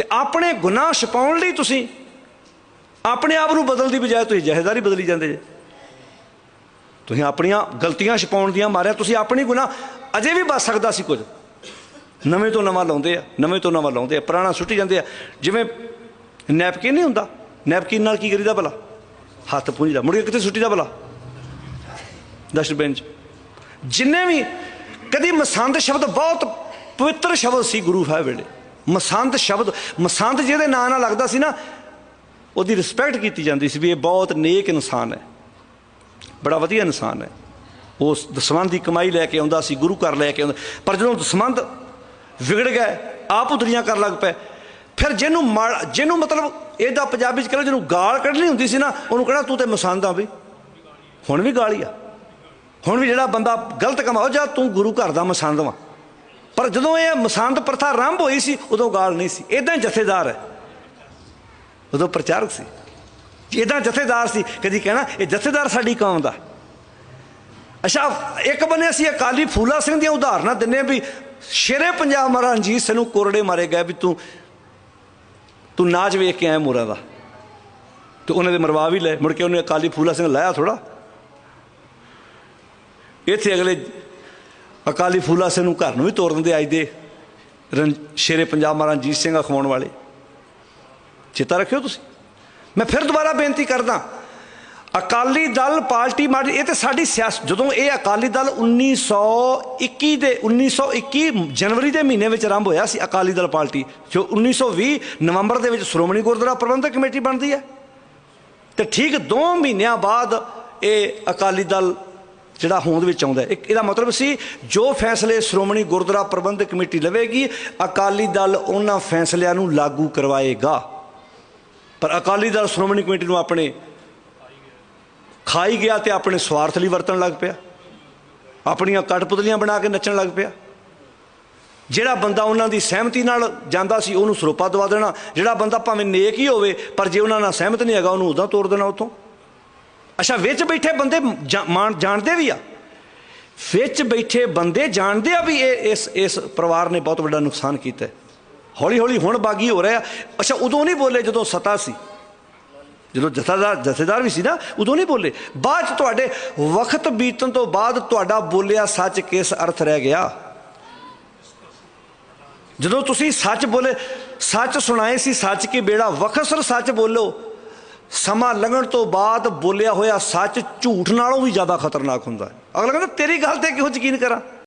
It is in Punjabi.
ਤੇ ਆਪਣੇ ਗੁਨਾਹ ਛਪਾਉਣ ਲਈ ਤੁਸੀਂ ਆਪਣੇ ਆਪ ਨੂੰ ਬਦਲਣ ਦੀ ਬਜਾਏ ਤੁਸੀਂ ਜਹੇਦਾਰੀ ਬਦਲੀ ਜਾਂਦੇ ਜੇ। ਤੁਸੀਂ ਆਪਣੀਆਂ ਗਲਤੀਆਂ ਛਪਾਉਣ ਦੀਆਂ ਮਾਰਿਆ, ਤੁਸੀਂ ਆਪਣੀ ਗੁਨਾਹ ਅਜੇ ਵੀ ਬਚ ਸਕਦਾ ਸੀ ਕੁਝ। ਨਵੇਂ ਤੋਂ ਨਵਾਂ ਲਾਉਂਦੇ ਆ, ਨਵੇਂ ਤੋਂ ਨਵਾਂ ਲਾਉਂਦੇ ਆ, ਪੁਰਾਣਾ ਸੁੱਟੀ ਜਾਂਦੇ ਆ। ਜਿਵੇਂ ਨੈਪਕਿਨ ਨਹੀਂ ਹੁੰਦਾ, ਨੈਪਕਿਨ ਨਾਲ ਕੀ ਕਰੀਦਾ ਭਲਾ? ਹੱਥ ਪੂੰਝਦਾ, ਮੁੜ ਕੇ ਕਿੱਥੇ ਸੁੱਟੀ ਦਾ ਭਲਾ? ਡਸਟਬਿਨ ਚ। ਜਿੰਨੇ ਵੀ, ਕਦੀ ਮਸੰਦ ਸ਼ਬਦ, ਬਹੁਤ ਪਵਿੱਤਰ ਸ਼ਬਦ ਸੀ ਗੁਰੂ ਸਾਹਿਬ ਵੇਲੇ। ਮਸੰਦ ਸ਼ਬਦ, ਮਸੰਦ ਜਿਹਦੇ ਨਾਂ ਨਾਲ ਲੱਗਦਾ ਸੀ ਨਾ, ਉਹਦੀ ਰਿਸਪੈਕਟ ਕੀਤੀ ਜਾਂਦੀ ਸੀ ਵੀ ਇਹ ਬਹੁਤ ਨੇਕ ਇਨਸਾਨ ਹੈ। ਬੜਾ ਵਧੀਆ ਇਨਸਾਨ ਹੈ। ਉਸ ਦਸਵੰਦ ਦੀ ਕਮਾਈ ਲੈ ਕੇ ਆਉਂਦਾ ਸੀ, ਗੁਰੂ ਘਰ ਲੈ ਕੇ ਆਉਂਦਾ। ਪਰ ਜਦੋਂ ਦਸਵੰਦ ਵਿਗੜ ਗਿਆ, ਆਪ ਉਦਰੀਆਂ ਕਰਨ ਲੱਗ ਪਏ ਫਿਰ ਜਿਹਨੂੰ ਮਾੜ- ਜਿਹਨੂੰ ਮਤਲਬ ਇਹਦਾ ਪੰਜਾਬੀ ਚ ਕਹਿੰਦੇ ਜਿਹਨੂੰ ਗਾਲ ਕੱਢਣੀ ਹੁੰਦੀ ਸੀ ਨਾ, ਉਹਨੂੰ ਕਹਿਣਾ, ਤੂੰ ਤੇ ਮਸੰਦ ਆ ਵੀ ਹੁਣ ਵੀ ਗਾਲੀ ਆ। ਹੁਣ ਵੀ ਜਿਹੜਾ ਬੰਦਾ ਗਲਤ ਕਮਾਓ ਜਾਂ ਤੂੰ ਗੁਰੂ ਘਰ ਦਾ ਮਸੰਦ ਵਾ। ਪਰ ਜਦੋਂ ਇਹ ਮਸੰਦ ਪ੍ਰਥਾ ਆਰੰਭ ਹੋਈ ਸੀ, ਉਦੋਂ ਗਾਲ ਨਹੀਂ ਸੀ। ਇਦਾਂ ਜਥੇਦਾਰ ਹੈ। ਉਦੋਂ ਪ੍ਰਚਾਰਕ ਸੀ। ਇਦਾਂ ਜਥੇਦਾਰ ਸੀ ਕਦੀ ਕਹਿਣਾ, ਇਹ ਜਥੇਦਾਰ ਸਾਡੀ ਕੌਮ ਦਾ ਅੱਛਾ, ਇੱਕ ਬੰਨੇ ਅਸੀਂ ਅਕਾਲੀ ਫੂਲਾ ਸਿੰਘ ਦੀਆਂ ਉਦਾਹਰਨਾਂ ਦਿੰਨੇ ਹਾਂ ਵੀ ਸ਼ੇਰੇ ਪੰਜਾਬ ਮਹਾਰਾਜ ਰਣਜੀਤ ਸਿੰਘ ਨੂੰ ਕੋਰੜੇ ਮਾਰੇ ਗਏ ਵੀ ਤੂੰ ਤੂੰ ਨਾਚ ਵੇਖ ਕੇ ਆਇਆ ਮੋਰਾ ਦਾ। ਤੇ ਉਹਨਾਂ ਦੇ ਮਰਵਾ ਵੀ ਲੈ ਮੁੜ ਕੇ ਉਹਨੇ ਅਕਾਲੀ ਫੂਲਾ ਸਿੰਘ ਲਾਇਆ ਥੋੜਾ ਇੱਥੇ ਅਗਲੇ ਅਕਾਲੀ ਫੂਲਾ ਸਿੰਘ ਨੂੰ ਘਰ ਨੂੰ ਵੀ ਤੋੜ ਦਿੰਦੇ ਅੱਜ ਦੇ ਰਣ- ਸ਼ੇਰੇ ਪੰਜਾਬ ਮਹਾਰਾਜ ਰਣਜੀਤ ਸਿੰਘ ਅਖਵਾਉਣ ਵਾਲੇ। ਚੇਤਾ ਰੱਖਿਓ ਤੁਸੀਂ। ਮੈਂ ਫਿਰ ਦੁਬਾਰਾ ਬੇਨਤੀ ਕਰਦਾ, ਅਕਾਲੀ ਦਲ ਪਾਰਟੀ ਮਾੜੀ ਇਹ ਤੇ ਸਾਡੀ ਸਿਆਸਤ ਜਦੋਂ ਇਹ ਅਕਾਲੀ ਦਲ 1921 ਦੇ 1921 ਜਨਵਰੀ ਦੇ ਮਹੀਨੇ ਵਿੱਚ ਆਰੰਭ ਹੋਇਆ ਸੀ ਅਕਾਲੀ ਦਲ ਪਾਰਟੀ, ਜੋ 1920 ਨਵੰਬਰ ਦੇ ਵਿੱਚ ਸ਼੍ਰੋਮਣੀ ਗੁਰਦੁਆਰਾ ਪ੍ਰਬੰਧਕ ਕਮੇਟੀ ਬਣਦੀ ਹੈ। ਤੇ ਠੀਕ 2 ਮਹੀਨਿਆਂ ਬਾਅਦ ਇਹ ਅਕਾਲੀ ਦਲ ਜਿਹੜਾ ਹੋਂਦ ਵਿੱਚ ਆਉਂਦਾ ਇੱਕ ਇਹਦਾ ਮਤਲਬ ਸੀ, ਜੋ ਫੈਸਲੇ ਸ਼੍ਰੋਮਣੀ ਗੁਰਦੁਆਰਾ ਪ੍ਰਬੰਧਕ ਕਮੇਟੀ ਲਵੇਗੀ, ਅਕਾਲੀ ਦਲ ਉਹਨਾਂ ਫੈਸਲਿਆਂ ਨੂੰ ਲਾਗੂ ਕਰਵਾਏਗਾ। ਪਰ ਅਕਾਲੀ ਦਲ ਸ਼੍ਰੋਮਣੀ ਕਮੇਟੀ ਨੂੰ ਆਪਣੇ ਖਾਈ ਗਿਆ ਤੇ ਆਪਣੇ ਸਵਾਰਥ ਲਈ ਵਰਤਣ ਲੱਗ ਪਿਆ। ਆਪਣੀਆਂ ਕਟਪੁਤਲੀਆਂ ਬਣਾ ਕੇ ਨੱਚਣ ਲੱਗ ਪਿਆ। ਜਿਹੜਾ ਬੰਦਾ ਉਹਨਾਂ ਦੀ ਸਹਿਮਤੀ ਨਾਲ ਜਾਂਦਾ ਸੀ, ਉਹਨੂੰ ਸਰੋਪਾ ਦਵਾ ਦੇਣਾ। ਜਿਹੜਾ ਬੰਦਾ ਭਾਵੇਂ ਨੇਕ ਹੀ ਹੋਵੇ, ਪਰ ਜੇ ਉਹਨਾਂ ਨਾਲ ਸਹਿਮਤ ਨਹੀਂ ਹੈਗਾ, ਉਹਨੂੰ ਉਦਾਂ ਤੋੜ ਦੇਣਾ ਉਤੋਂ ਅੱਛਾ, ਵਿੱਚ ਬੈਠੇ ਬੰਦੇ ਮਾਣ- ਜਾਣਦੇ ਵੀ ਆ। ਵਿੱਚ ਬੈਠੇ ਬੰਦੇ ਜਾਣਦੇ ਆ ਵੀ ਇਹ ਇਸ ਇਸ ਪਰਿਵਾਰ ਨੇ ਬਹੁਤ ਵੱਡਾ ਨੁਕਸਾਨ ਕੀਤਾ ਹੌਲੀ ਹੌਲੀ ਹੁਣ ਬਾਗੀ ਹੋ ਰਿਹਾ। ਅੱਛਾ, ਉਦੋਂ ਨਹੀਂ ਬੋਲੇ ਜਦੋਂ ਸਤਾ ਸੀ। ਜਦੋਂ ਜਥੇਦਾਰ ਜਥੇਦਾਰ ਵੀ ਸੀ ਨਾ, ਉਦੋਂ ਨਹੀਂ ਬੋਲੇ। ਬਾਅਦ ਚ ਤੁਹਾਡੇ ਵਕਤ ਬੀਤਣ ਤੋਂ ਬਾਅਦ ਤੁਹਾਡਾ ਬੋਲਿਆ ਸੱਚ ਕਿਸ ਅਰਥ ਰਹਿ ਗਿਆ? ਜਦੋਂ ਤੁਸੀਂ ਸੱਚ ਬੋਲੇ, ਸੱਚ ਸੁਣਾਏ ਸੀ ਸੱਚ ਕੀ ਬੇੜਾ? ਵਖਸਰ ਸੱਚ ਬੋਲੋ। ਸਮਾਂ ਲੰਘਣ ਤੋਂ ਬਾਅਦ ਬੋਲਿਆ ਹੋਇਆ ਸੱਚ ਝੂਠ ਨਾਲੋਂ ਵੀ ਜ਼ਿਆਦਾ ਖਤਰਨਾਕ ਹੁੰਦਾ ਹੈ। ਅਗਲਾ ਕਹਿੰਦਾ, ਤੇਰੀ ਗੱਲ ਤੇ ਕਿਉਂ ਯਕੀਨ ਕਰਾਂ?